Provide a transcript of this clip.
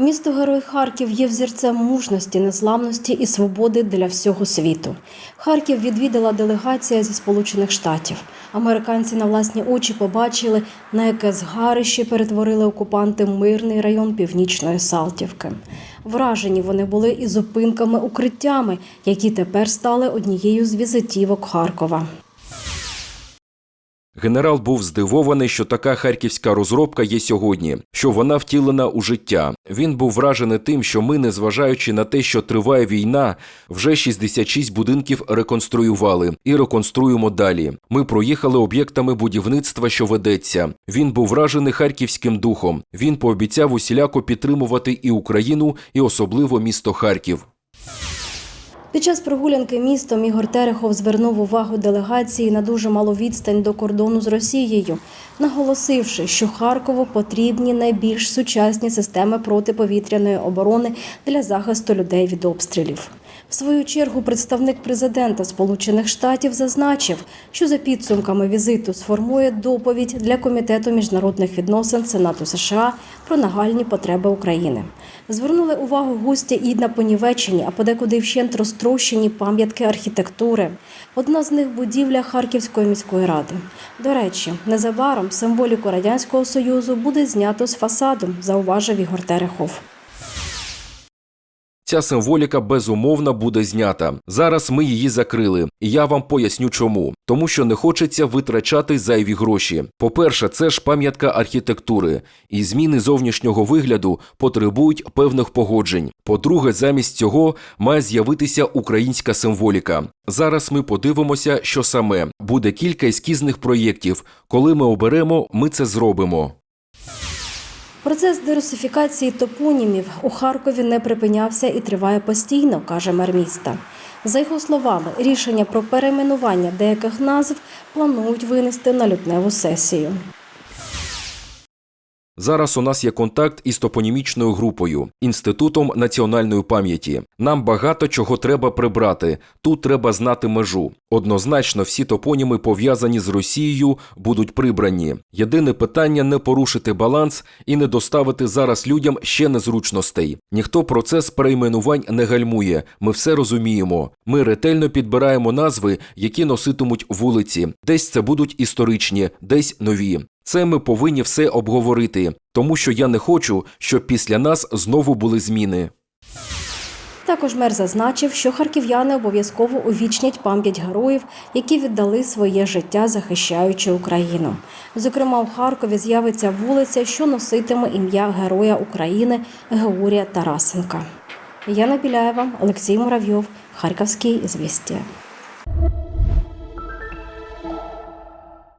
Місто Герой Харків є взірцем мужності, незламності і свободи для всього світу. Харків відвідала делегація зі Сполучених Штатів. Американці на власні очі побачили, на яке згарище перетворили окупанти мирний район північної Салтівки. Вражені вони були і зупинками укриттями, які тепер стали однією з візитівок Харкова. Генерал був здивований, що така харківська розробка є сьогодні, що вона втілена у життя. Він був вражений тим, що ми, незважаючи на те, що триває війна, вже 66 будинків реконструювали і реконструємо далі. Ми проїхали об'єктами будівництва, що ведеться. Він був вражений харківським духом. Він пообіцяв усіляко підтримувати і Україну, і особливо місто Харків. Під час прогулянки містом Ігор Терехов звернув увагу делегації на дуже малу відстань до кордону з Росією, наголосивши, що Харкову потрібні найбільш сучасні системи протиповітряної оборони для захисту людей від обстрілів. В свою чергу представник президента Сполучених Штатів зазначив, що за підсумками візиту сформує доповідь для комітету міжнародних відносин Сенату США про нагальні потреби України. Звернули увагу гості і на понівечені, а подекуди вщент розтрощені пам'ятки архітектури. Одна з них будівля Харківської міської ради. До речі, незабаром символіку радянського союзу буде знято з фасаду, зауважив Ігор Терехов. Ця символіка безумовно буде знята. Зараз ми її закрили, і я вам поясню чому. Тому що не хочеться витрачати зайві гроші. По-перше, це ж пам'ятка архітектури, і зміни зовнішнього вигляду потребують певних погоджень. По-друге, замість цього має з'явитися українська символіка. Зараз ми подивимося, що саме буде кілька ескізних проєктів. Коли ми оберемо, ми це зробимо. Процес дерусифікації топонімів у Харкові не припинявся і триває постійно, каже мер міста. За його словами, рішення про перейменування деяких назв планують винести на лютневу сесію. Зараз у нас є контакт із топонімічною групою, інститутом національної пам'яті. Нам багато чого треба прибрати. Тут треба знати межу. Однозначно, всі топоніми, пов'язані з Росією, будуть прибрані. Єдине питання не порушити баланс і не доставити зараз людям ще незручностей. Ніхто процес перейменувань не гальмує. Ми все розуміємо. Ми ретельно підбираємо назви, які носитимуть вулиці. Десь це будуть історичні, десь нові. Це ми повинні все обговорити, тому що я не хочу, щоб після нас знову були зміни. Також мер зазначив, що харків'яни обов'язково увічнять пам'ять героїв, які віддали своє життя, захищаючи Україну. Зокрема, у Харкові з'явиться вулиця, що носитиме ім'я Героя України Георгія Тарасенка. Яна Біляєва, Олексій Муравйов, Харківський звістя.